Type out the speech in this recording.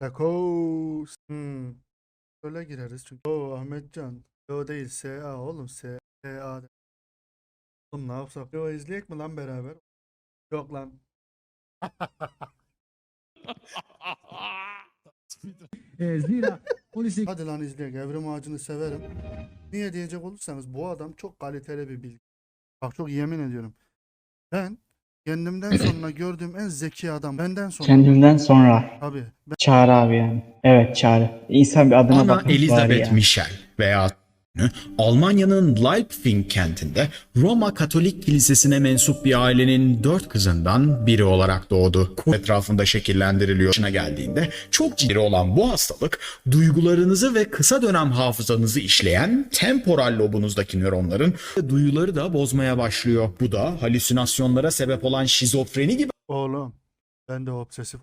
Takos. Hmm. Öyle gireriz çünkü. Oo Ahmetcan. O değil SA oğlum SA. Oğlum ne yapsak? O izleyek mi lan beraber? Yok lan. Ee, zira polis Hadi lan izleyek. Evrim Ağacı'nı severim. Niye diyecek olursanız bu adam çok kaliteli bir bilgi. Bak çok yemin ediyorum. Ben kendimden sonra gördüğüm en zeki adam. Benden sonra. Kendimden sonra Abi. Ben Çağrı abi yani. Evet Çağrı. İnsan bir adına Ana bakmış Elizabeth ya. Michel veya Almanya'nın Leipzig kentinde Roma Katolik Kilisesi'ne mensup bir ailenin dört kızından biri olarak doğdu. Etrafında şekillendiriliyor. Yaşına geldiğinde çok ciddi olan bu hastalık duygularınızı ve kısa dönem hafızanızı işleyen temporal lobunuzdaki nöronların duyuları da bozmaya başlıyor. Bu da halüsinasyonlara sebep olan şizofreni gibi oğlum. Ben de obsesif